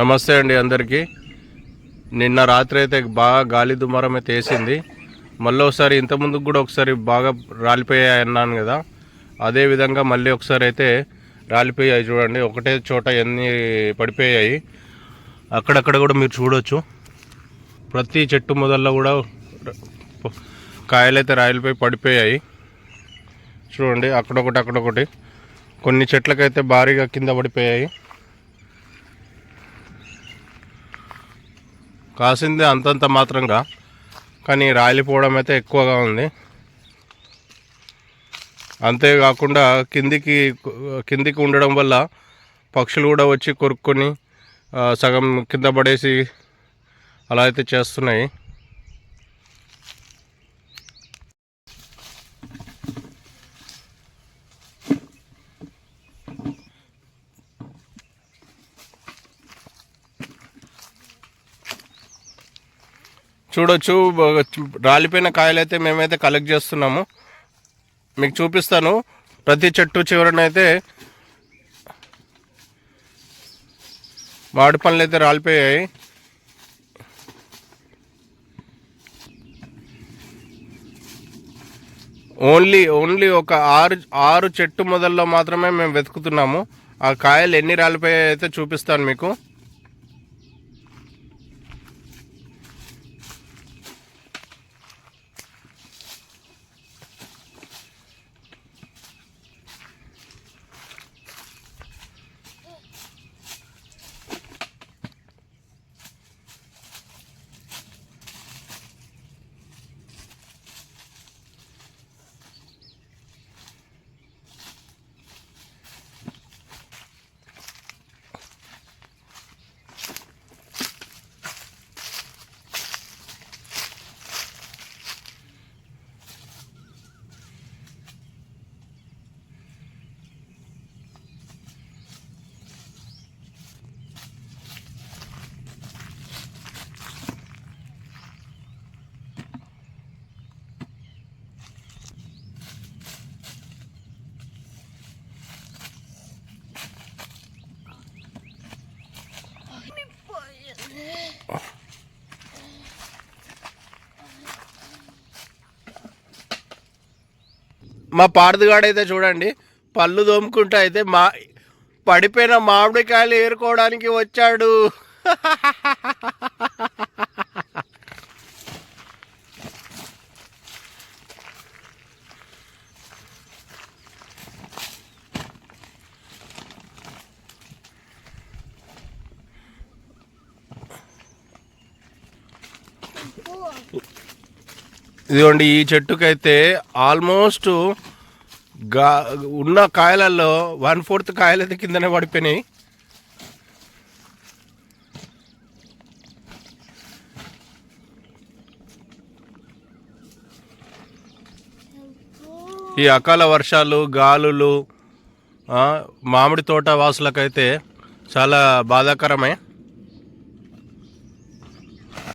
నమస్తే అండి అందరికీ. నిన్న రాత్రి అయితే బాగా గాలి దుమారం అయితే వేసింది. మళ్ళీ ఒకసారి ఇంతకుముందు కూడా ఒకసారి బాగా రాలిపోయాయి అన్నాను కదా. అదే విధంగా మళ్ళీ ఒకసారి అయితే రాలిపోయాయి చూడండి. ఒకటే చోట ఎన్ని పడిపోయాయి. అక్కడక్కడ కూడా మీరు చూడొచ్చు. ప్రతి చెట్టు మొదల్లో కూడా కాయలైతే రాలిపోయి పడిపోయాయి. చూడండి అక్కడొకటి అక్కడొకటి. కొన్ని చెట్లకైతే భారీగా కింద పడిపోయాయి. కాసింది అంతంత మాత్రంగా. కానీ రాలిపోవడం అయితే ఎక్కువగా ఉంది. అంతేకాకుండా కిందికి కిందికి ఉండడం వల్ల పక్షులు కూడా వచ్చి కొరుక్కొని సగం కింద పడేసి అలా అయితే చేస్తున్నాయి. చూడొచ్చు రాలిపోయిన కాయలైతే మేమైతే కలెక్ట్ చేస్తున్నాము. మీకు చూపిస్తాను. ప్రతి చెట్టు చివరనైతే మామిడి పండ్లు అయితే రాలిపోయాయి. ఓన్లీ ఓన్లీ ఒక ఆరు ఆరు చెట్టు మొదల్లో మాత్రమే మేము వెతుకుతున్నాము. ఆ కాయలు ఎన్ని రాలిపోయాయి అయితే చూపిస్తాను మీకు. మా పారదుగాడైతే చూడండి పళ్ళు తోముకుంటూ అయితే మా పడిపోయిన మామిడికాయలు ఏరుకోవడానికి వచ్చాడు. ఇదిగోండి ఈ చెట్టుకైతే ఆల్మోస్ట్గా ఉన్న కాయలలో వన్ ఫోర్త్ కాయలు అయితే కిందనే పడిపోయినాయి. ఈ అకాల వర్షాలు గాలులు మామిడి తోట వాసులకైతే చాలా బాధాకరమే.